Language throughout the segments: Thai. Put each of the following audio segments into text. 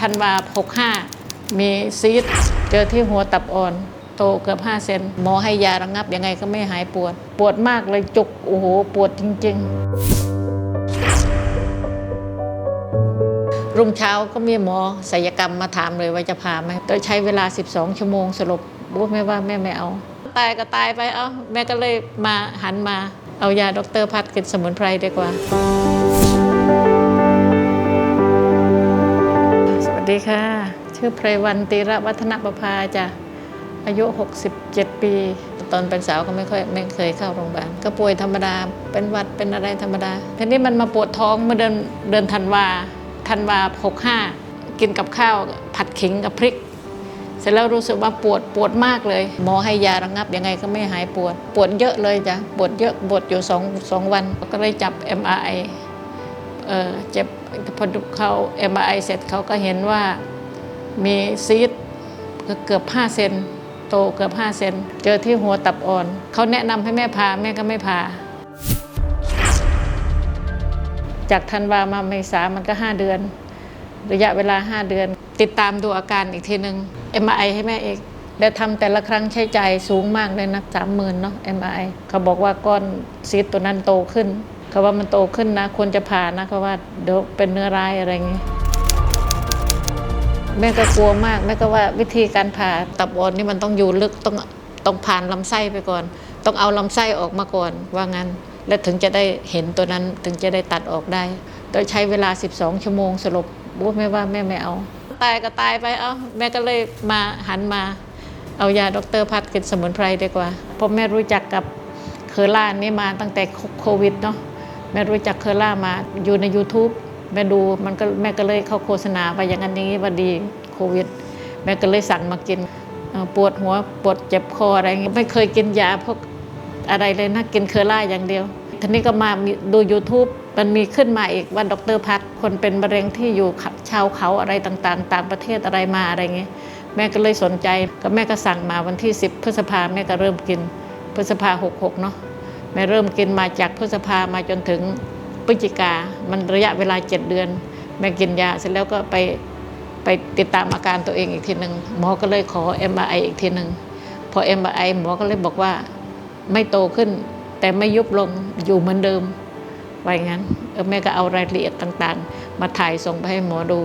ธันวาหกห้ามีซีดเจอที่หัวตับอ่อน โตเกือบ 5 เซนหมอให้ยาระงงับยังไงก็ไม่หายปวด ปวดมากเลยจุก โอ้โห ปวดจริง ๆ รุ่งเช้าก็มีหมอศัลยกรรมมาถามเลยว่าจะผ่าไหมโดยใช้เวลา 12 ชั่วโมงสรุปรู้ไหมว่าแม่ไม่เอา ตายก็ตายไปเอ้าแม่ก็เลยมาหันมาเอายาดรพัดกินสมุนไพรดีกว่า ดีค่ะ ชื่อไพรวันตีระวัฒนประภาจ้ะอายุ 67 ปี ตอนเป็นสาวก็ไม่ค่อยไม่เคยเข้าโรงพยาบาลก็ป่วยธรรมดา เป็นวัดเป็นอะไรธรรมดาทีนี้มันมาปวดท้องเมื่อเดือนเดือนธันวาธันวา 65 กินกับข้าวผัดขิงกับพริก เสร็จแล้วรู้สึกว่าปวดปวดมากเลย หมอให้ยาระงับยังไงก็ไม่หายปวด ปวดเยอะเลยจ้ะปวดเยอะปวดอยู่สองสองวันก็เลยจับ MRI เออเจ็บ พอดูเขา MRI เสร็จเขาก็เห็นว่ามีซีดเกือบ5เซนโตเกือบ5เซนเจอที่หัวตับอ่อน เขาแนะนำให้แม่พาแม่ก็ไม่พา จากธันวามาเมษามันก็5เดือน ระยะเวลา5เดือน ติดตามดูอาการอีกทีหนึ่ง MRI ให้แม่เองได้ทำแต่ละครั้งใช้จ่ายสูงมากเลยนะสามหมื่นเนาะ MRI เขาบอกว่าก้อนซีดตัวนั้นโตขึ้น เขาว่ามันโตขึ้นนะควรจะผ่านะเขาว่าเดี๋ยวเป็นเนื้อร้ายอะไรอย่างงี้แม่ก็กลัวมากแม่ก็ว่าวิธีการผ่าตับอ่อนนี่มันต้องอยู่ลึกต้องต้องผ่านลำไส้ไปก่อน ต้องเอาลำไส้ออกมาก่อนว่างั้น แล้วถึงจะได้เห็นตัวนั้นถึงจะได้ตัดออกได้โดยใช้เวลา 12 ชั่วโมงสรุปรู้ไหมว่าแม่ไม่เอา ตายก็ตายไปเอ้าแม่ก็เลยมาหันมาเอายาดรพัดกินสมุนไพรดีกว่าเพราะแม่รู้จักกับเคอร่านี่มาตั้งแต่โควิดเนาะ แม่รู้จักเคอร่ามาอยู่ใน YouTube แม่ดูมันก็แม่ก็เลยเข้าโฆษณาไปอย่างนั้นอย่างนี้ว่าดีโควิด แม่ก็เลยสั่งมากินปวดหัวปวดเจ็บคออะไรเงี้ยไม่เคยกินยาพวกอะไรเลยนะกินเคอร่าอย่างเดียวทีนี้ก็มาดู YouTube มันมีขึ้นมาอีกว่าดรพัฒคนเป็นมะเร็งที่อยู่ชาวเขาอะไรต่างๆ ต่างประเทศอะไรมาอะไรเงี้ยแม่ก็เลยสนใจก็แม่ก็สั่งมาวันที่ 10 พฤษภาแม่ก็เริ่มกินพฤษภา66เนาะ แม่เริ่มกินมาจากพฤษภามาจนถึงพฤศจิกา มันระยะเวลา7เดือน แม่กินยาเสร็จแล้วก็ไปไปติดตามอาการตัวเองอีกทีหนึ่งหมอก็เลยขอ MRI อีกทีหนึ่งพอ MRI หมอก็เลยบอกว่าไม่โตขึ้น แต่ไม่ยุบลงอยู่เหมือนเดิมไว่าอย่างนั้นเออแม่ก็เอารายละเอียดต่างๆ มาถ่ายส่งไปให้หมอดู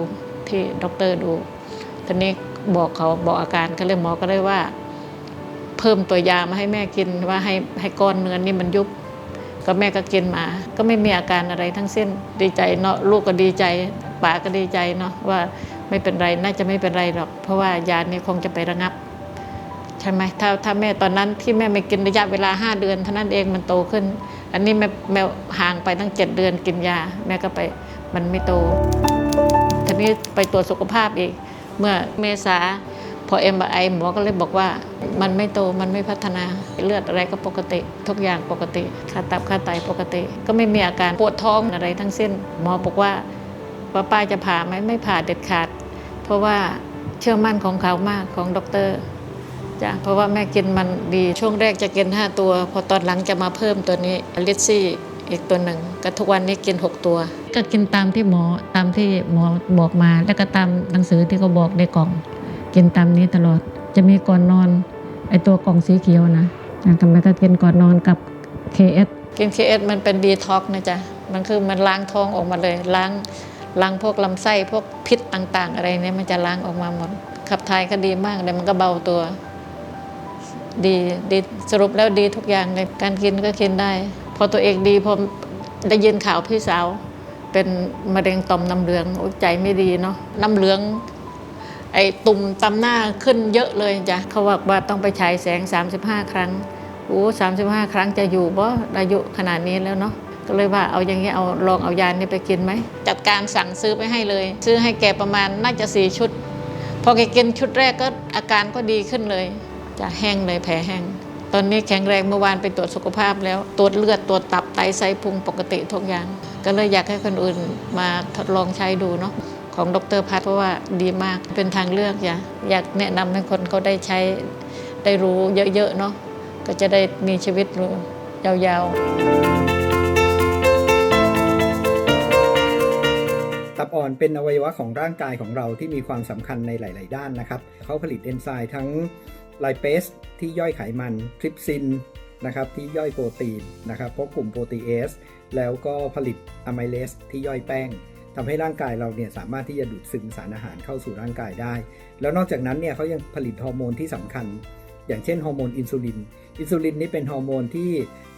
ที่ด็อกเตอร์ดูทีนี้บอกเขาบอกอาการก็เลยหมอก็เลยว่า เพิ่มตัวยามาให้แม่กินว่าให้ให้ก้อนเนื้อนี่มันยุบก็แม่ก็กินมา ก็ไม่มีอาการอะไรทั้งสิ้นดีใจเนาะลูกก็ดีใจป๋าก็ดีใจเนาะว่าไม่เป็นไรน่าจะไม่เป็นไรหรอก เพราะว่ายานี้คงจะไประงับใช่ไหมถ้าถ้าแม่ตอนนั้นที่แม่ไม่กินระยะเวลา 5 เดือนเท่านั้นเองมันโตขึ้น อันนี้แม่แม่ห่างไปตั้ง 7 เดือนกินยา แม่ก็ไปมันไม่โตทีนี้ไปตรวจสุขภาพอีก เมื่อเมษา พอเอ็มไอหมอก็เลยบอกว่า มันไม่โตมันไม่พัฒนาเลือดอะไรก็ปกติ ทุกอย่างปกติค่าตับค่าไตปกติ ก็ไม่มีอาการปวดท้องอะไรทั้งสิ้น หมอบอกว่าว่าป้าจะผ่าไหมไม่ผ่าเด็ดขาด เพราะว่าเชื่อมั่นของเขามากของด็อกเตอร์จ้ะเพราะว่าแม่กินมันดีช่วงแรกจะกิน 5 ตัว พอตอนหลังจะมาเพิ่มตัวนี้ลิซซี่อีกตัวหนึ่งก็ทุกวันนี้กิน 6 ตัว ก็กินตามที่หมอตามที่หมอบอกมา แล้วก็ตามหนังสือที่เขาบอกในกล่อง กินตามนี้ตลอด จะมีก่อนนอน ไอตัวกล่องสีเขียวนะทำไมก็กินก่อนนอนกับ KS กิน KS มันเป็นดีท็อกนะจ๊ะ มันคือมันล้างท้องออกมาเลย ล้างล้างพวกลำไส้พวกพิษต่าง ๆ อะไรเนี่ยมันจะล้างออกมาหมด ขับถ่ายก็ดีมากเลยมันก็เบาตัว ดีดีสรุปแล้วดีทุกอย่างเลยการกินก็กินได้ พอตัวเองดีพอได้ยินข่าวพี่สาว เป็นมะเร็งต่อมน้ำเหลืองโอ้ใจไม่ดีเนาะน้ำเหลือง ไอ้ตุ่มตำหน้าขึ้นเยอะเลยจ้ะเขาบอกว่าต้องไปฉายแสง 35 ครั้งโอ้สามสิบห้าครั้งจะอยู่บ่อายุขนาดนี้แล้วเนาะก็เลยว่าเอาอย่างนี้เอาลองเอายานี่ไปกินไหม จัดการสั่งซื้อไปให้เลย ซื้อให้แกประมาณน่าจะสี่ชุด พอแกกินชุดแรกก็อาการก็ดีขึ้นเลย จะแห้งเลยแผลแห้ง ตอนนี้แข็งแรงเมื่อวานไปตรวจสุขภาพแล้ว ตรวจเลือดตรวจตับไตไส้พุงปกติทุกอย่าง ก็เลยอยากให้คนอื่นมาทดลองใช้ดูเนาะ ของดรพัฒน์เพราะว่าดีมากเป็นทางเลือกอยากอยากแนะนำให้คนเขาได้ใช้ได้รู้เยอะๆเนาะก็จะได้มีชีวิตรู้ยาวๆ ตับอ่อนเป็นอวัยวะของร่างกายของเราที่มีความสำคัญในหลาย ๆ ด้านนะครับ เขาผลิตเอนไซม์ทั้งไลเปสที่ย่อยไขมันทริปซินนะครับที่ย่อยโปรตีนนะครับพวกกลุ่มโปรตีเอสแล้วก็ผลิตอะไมเลสที่ย่อยแป้ง ทำให้ร่างกายเราเนี่ยสามารถที่จะดูดซึมสารอาหารเข้าสู่ร่างกายได้ แล้วนอกจากนั้นเนี่ยเขายังผลิตฮอร์โมนที่สำคัญ อย่างเช่นฮอร์โมนอินซูลิน อินซูลินนี่เป็นฮอร์โมนที่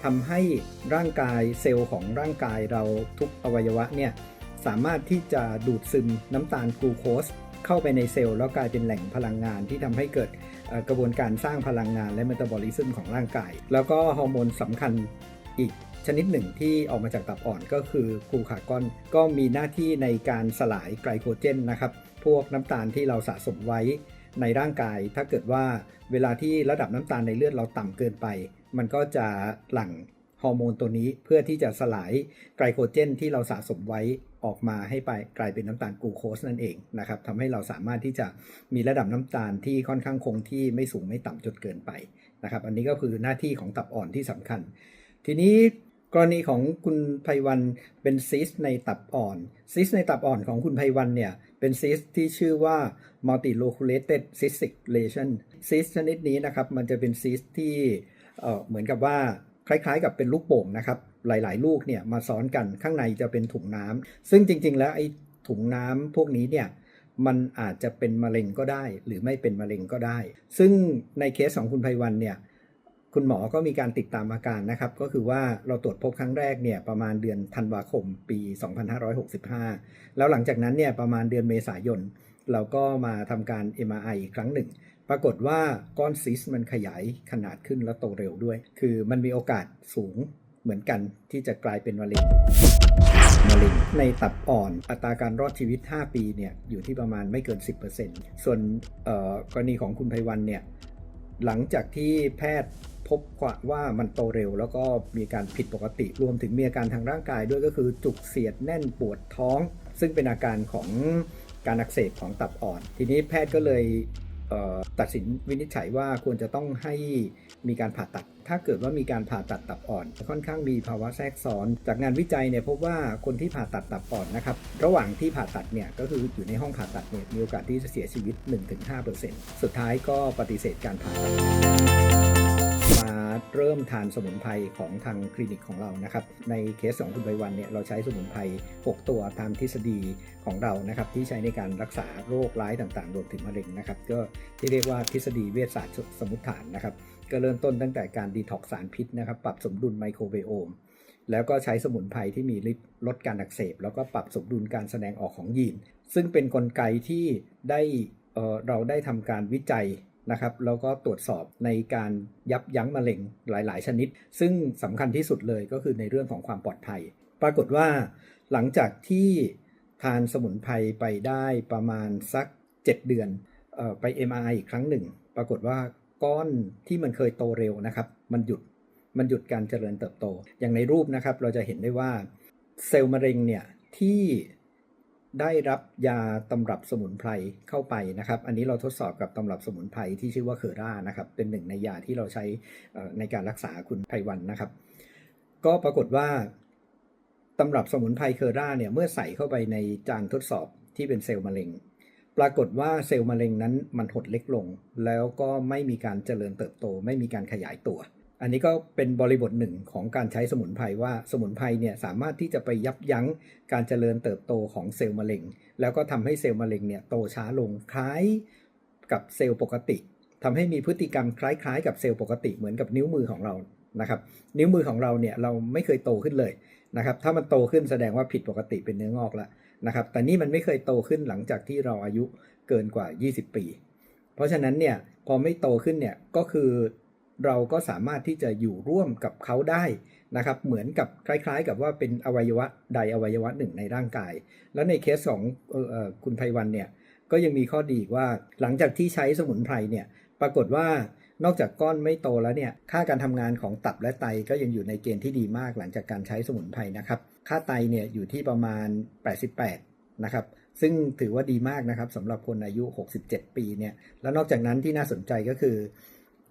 ทำให้ร่างกายเซลล์ของร่างกายเราทุกอวัยวะเนี่ยสามารถที่จะดูดซึมน้ำตาลกลูโคสเข้าไปในเซลล์แล้วกลายเป็นแหล่งพลังงานที่ทำให้เกิดกระบวนการสร้างพลังงานและเมตาบอลิซึมของร่างกาย แล้วก็ฮอร์โมนสำคัญอีก ชนิดหนึ่งที่ออกมาจากตับอ่อนก็คือกลูคากอน ก็มีหน้าที่ในการสลายไกลโคเจนนะครับ พวกน้ำตาลที่เราสะสมไว้ในร่างกาย ถ้าเกิดว่าเวลาที่ระดับน้ำตาลในเลือดเราต่ำเกินไป มันก็จะหลั่งฮอร์โมนตัวนี้เพื่อที่จะสลายไกลโคเจนที่เราสะสมไว้ออกมาให้ไปกลายเป็นน้ำตาลกลูโคสนั่นเองนะครับทำให้เราสามารถที่จะมีระดับน้ำตาลที่ค่อนข้างคงที่ไม่สูงไม่ต่ำจนเกินไปนะครับ อันนี้ก็คือหน้าที่ของตับอ่อนที่สำคัญ ทีนี้ กรณีของคุณไพวันเป็นซิสในตับอ่อนซิสในตับอ่อนของคุณไพวันเนี่ย เป็นซิสที่ชื่อว่า multiloculated cystic lesion ซิสชนิดนี้นะครับ มันจะเป็นซิสที่เเหมือนกับว่าคล้ายๆ กับเป็นลูกโป่งนะครับ หลายๆ ลูกเนี่ยมาซ้อนกันข้างในจะเป็นถุงน้ำซึ่งจริง ๆ แล้วไอ้ถุงน้ำพวกนี้เนี่ยมันอาจจะเป็นมะเร็งก็ได้ หรือไม่เป็นมะเร็งก็ได้ ซึ่งในเคสของคุณไพวันเนี่ย คุณหมอก็มีการติดตามอาการนะครับ ก็คือว่าเราตรวจพบครั้งแรกเนี่ยประมาณเดือนธันวาคมปี 2565 แล้วหลังจากนั้นเนี่ยประมาณเดือนเมษายน เราก็มาทำการ MRI อีกครั้งหนึ่ง ปรากฏว่าก้อนซิสมันขยายขนาดขึ้นและโตเร็วด้วย คือมันมีโอกาสสูงเหมือนกันที่จะกลายเป็นมะเร็งมะเร็งในตับอ่อนอัตราการรอดชีวิต 5 ปีเนี่ยอยู่ที่ประมาณไม่เกิน 10%ส่วนกรณีของคุณไพวันเนี่ยหลังจากที่แพทย์ พบว่ามันโตเร็ว แล้วก็มีการผิดปกติ รวมถึงมีอาการทางร่างกายด้วยก็คือจุกเสียดแน่นปวดท้อง ซึ่งเป็นอาการของการอักเสบของตับอ่อน ทีนี้แพทย์ก็เลยเตัดสินวินิจฉัยว่าควรจะต้องให้มีการผ่าตัด ถ้าเกิดว่ามีการผ่าตัดตับอ่อน ค่อนข้างมีภาวะแทรกซ้อน จากงานวิจัยเนี่ยพบว่าคนที่ผ่าตัดตับอ่อนนะครับ ระหว่างที่ผ่าตัดเนี่ยก็คืออยู่ในห้องผ่าตัดเนี่ยมีโอกาสที่จะเสียชีวิต 1-5%สุดท้ายก็ปฏิเสธการผ่าตัด เริ่มทานสมุนไพรของทางคลินิกของเรานะครับ ในเคสของคุณใบวันเนี่ยเราใช้สมุนไพร 6 ตัวตามทฤษฎีของเรานะครับที่ใช้ในการรักษาโรคร้ายต่างๆ รวมถึงมะเร็งนะครับ ก็ที่เรียกว่าทฤษฎีเวชศาสตร์สมมติฐานนะครับ ก็เริ่มต้นตั้งแต่การดีท็อกซ์สารพิษนะครับปรับสมดุลไมโครไบโอมแล้วก็ใช้สมุนไพรที่มีฤทธิ์ลดการอักเสบ แล้วก็ปรับสมดุลการแสดงออกของยีน ซึ่งเป็นนกลไกที่ได้เเราได้ทำการวิจัย นะครับแล้วก็ตรวจสอบในการยับยั้งมะเร็งหลาย ๆ ชนิด ซึ่งสำคัญที่สุดเลยก็คือในเรื่องของความปลอดภัย ปรากฏว่าหลังจากที่ทานสมุนไพรไปได้ประมาณสัก 7 เดือนเออไป MRI อีกครั้งหนึ่ง ปรากฏว่าก้อนที่มันเคยโตเร็วนะครับ มันหยุดมันหยุดการเจริญเติบโต อย่างในรูปนะครับเราจะเห็นได้ว่าเซลล์มะเร็งเนี่ยที่ ได้รับยาตำรับสมุนไพรเข้าไปนะครับ อันนี้เราทดสอบกับตำรับสมุนไพรที่ชื่อว่าเคอร่านะครับ เป็นหนึ่งในยาที่เราใช้ในการรักษาคุณไพวันนะครับ ก็ปรากฏว่าตำรับสมุนไพรเคอร่าเนี่ยเมื่อใส่เข้าไปในจานทดสอบที่เป็นเซลล์มะเร็ง ปรากฏว่าเซลล์มะเร็งนั้นมันหดเล็กลง แล้วก็ไม่มีการเจริญเติบโต ไม่มีการขยายตัว อันนี้ก็เป็นบริบทหนึ่งของการใช้สมุนไพรว่าสมุนไพรเนี่ยสามารถที่จะไปยับยั้งการเจริญเติบโตของเซลล์มะเร็ง แล้วก็ทำให้เซลล์มะเร็งเนี่ยโตช้าลงคล้ายกับเซลล์ปกติทำให้มีพฤติกรรมคล้ายๆ กับเซลล์ปกติเหมือนกับนิ้วมือของเรานะครับนิ้วมือของเราเนี่ยเราไม่เคยโตขึ้นเลยนะครับถ้ามันโตขึ้นแสดงว่าผิดปกติเป็นเนื้องอกล้วนะครับแต่นี่มันไม่เคยโตขึ้นหลังจากที่เราอายุเกินกว่า 20 ปี เพราะฉะนั้นเนี่ยพอไม่โตขึ้นเนี่ยก็คือ เราก็สามารถที่จะอยู่ร่วมกับเขาได้นะครับเหมือนกับคล้ายๆ กับว่าเป็นอวัยวะใดอวัยวะหนึ่งในร่างกาย แล้วในเคสของออคุณไพวันเนี่ยก็ยังมีข้อดีว่าหลังจากที่ใช้สมุนไพรเนี่ยปรากฏว่านอกจากก้อนไม่โตแล้วเนี่ยค่าการทำงานของตับและไตก็ยังอยู่ในเกณฑ์ที่ดีมากหลังจากการใช้สมุนไพรนะครับค่าไตเนี่ยอยู่ที่ประมาณ 88 นะครับซึ่งถือว่าดีมากนะครับสำหรับคนอายุ 67 ปีเนี่ยแล้วนอกจากนั้นที่น่าสนใจก็คือ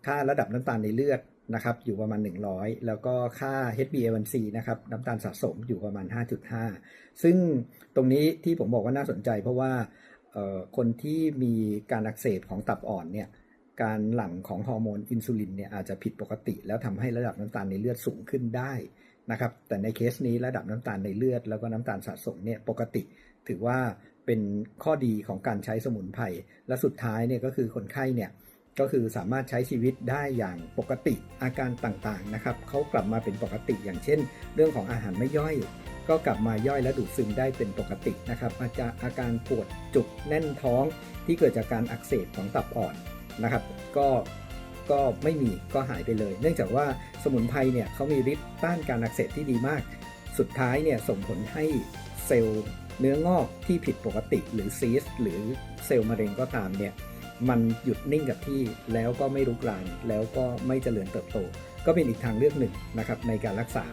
ค่าระดับน้ำตาลในเลือดนะครับอยู่ประมาณ 100 แล้วก็ค่า HbA1c นะครับน้ำตาลสะสมอยู่ประมาณ 5.5 ซึ่งตรงนี้ที่ผมบอกว่าน่าสนใจเพราะว่าคนที่มีการอักเสบของตับอ่อนเนี่ยการหลั่งของฮอร์โมนอินซูลินเนี่ยอาจจะผิดปกติ แล้วทำให้ระดับน้ำตาลในเลือดสูงขึ้นได้นะครับแต่ในเคสนี้ระดับน้ำตาลในเลือด แล้วก็น้ำตาลสะสมเนี่ยปกติ ถือว่าเป็นข้อดีของการใช้สมุนไพรและสุดท้ายเนี่ยก็คือคนไข้เนี่ย ก็คือสามารถใช้ชีวิตได้อย่างปกติอาการต่างๆนะครับเขากลับมาเป็นปกติอย่างเช่น เรื่องของอาหารไม่ย่อย ก็กลับมาย่อยและดูดซึมได้เป็นปกตินะครับอาจจะอาการปวดจุกแน่นท้องที่เกิดจากการอักเสบของตับอ่อนนะครับ ก็ก็ไม่มีก็หายไปเลย เนื่องจากว่าสมุนไพรเนี่ยเขามีฤทธิ์ต้านการอักเสบที่ดีมาก สุดท้ายเนี่ยส่งผลให้เซลล์เนื้องอกที่ผิดปกติหรือซีสต์หรือเซลล์มะเร็งก็ตามเนี่ย มันหยุดนิ่งกับที่แล้วก็ไม่รุกรานแล้วก็ไม่เจริญเติบโต ก็เป็นอีกทางเลือกหนึ่งนะครับในการรักษา